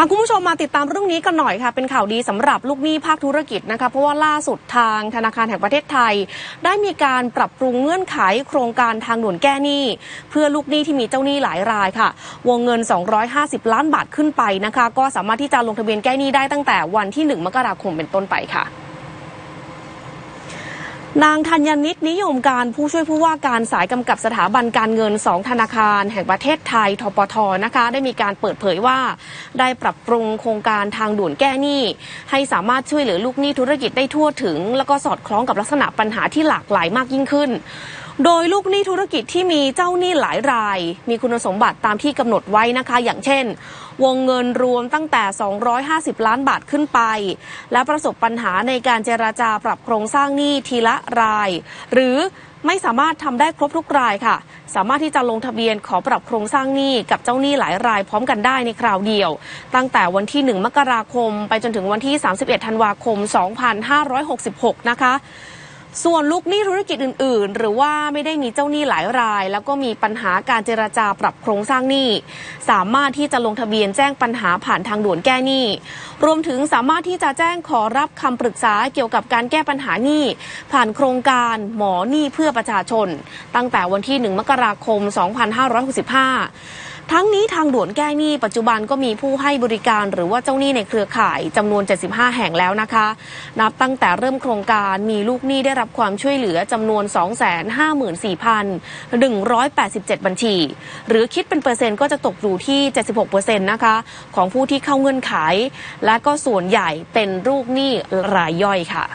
พาคุณผู้ชมมาติดตามเรื่องนี้กันหน่อยค่ะ เป็นข่าวดีสำหรับลูกหนี้ภาคธุรกิจนะคะ เพราะว่าล่าสุดทางธนาคารแห่งประเทศไทย ได้มีการปรับปรุงเงื่อนไขโครงการทางด่วนแก้หนี้ เพื่อลูกหนี้ที่มีเจ้าหนี้หลายรายค่ะ วงเงิน 250 ล้านบาทขึ้นไปนะคะ ก็สามารถที่จะลงทะเบียนแก้หนี้ได้ตั้งแต่วันที่ 1 มกราคมเป็นต้นไปค่ะ นางธัญนิตนิยมการผู้ช่วยผู้ว่าการสายกำกับสถาบันการเงิน 2 ธนาคาร แห่งประเทศไทยทปทนะคะได้มีการเปิดเผยว่า ได้ปรับปรุงโครงการทางด่วนแก้หนี้ ให้สามารถช่วยเหลือลูกหนี้ธุรกิจได้ทั่วถึง แล้วก็สอดคล้องกับลักษณะปัญหาที่หลากหลายมากยิ่งขึ้น โดยลูกหนี้ธุรกิจที่มีเจ้าหนี้หลายราย มีคุณสมบัติตามที่กำหนดไว้นะคะ อย่างเช่น วงเงินรวมตั้งแต่ 250 ล้านบาทขึ้นไป และประสบปัญหาในการเจราจาปรับโครงสร้างหนี้ทีละราย หรือไม่สามารถทำได้ครบทุกรายค่ะ สามารถที่จะลงทะเบียนขอปรับโครงสร้างหนี้กับเจ้าหนี้หลายรายพร้อมกันได้ในคราวเดียว ตั้งแต่วันที่ 1 มกราคม ไปจนถึงวันที่ 31 ธันวาคม 2566 นะคะ ส่วนลูกหนี้ธุรกิจอื่น ๆ หรือว่าไม่ได้มีเจ้าหนี้หลายราย แล้วก็มีปัญหาการเจราจาปรับโครงสร้างหนี้ สามารถที่จะลงทะเบียนแจ้งปัญหาผ่านทางด่วนแก้หนี้ รวมถึงสามารถที่จะแจ้งขอรับคำปรึกษาเกี่ยวกับการแก้ปัญหาหนี้ ผ่านโครงการหมอหนี้เพื่อประชาชน ตั้งแต่วันที่ 1 มกราคม 2565 ทั้งนี้ทางด่วนแก้หนี้ปัจจุบันก็มีผู้ให้บริการหรือว่าเจ้าหนี้ในเครือข่ายจำนวน 75 แห่งแล้วนะคะ นับตั้งแต่เริ่มโครงการมีลูกหนี้ได้รับความช่วยเหลือจำนวน 254,187 บัญชี หรือคิดเป็นเปอร์เซ็นต์ก็จะตกอยู่ที่ 76%นะคะของผู้ที่เข้าเงื่อนไข และก็ส่วนใหญ่เป็นลูกหนี้รายย่อยค่ะ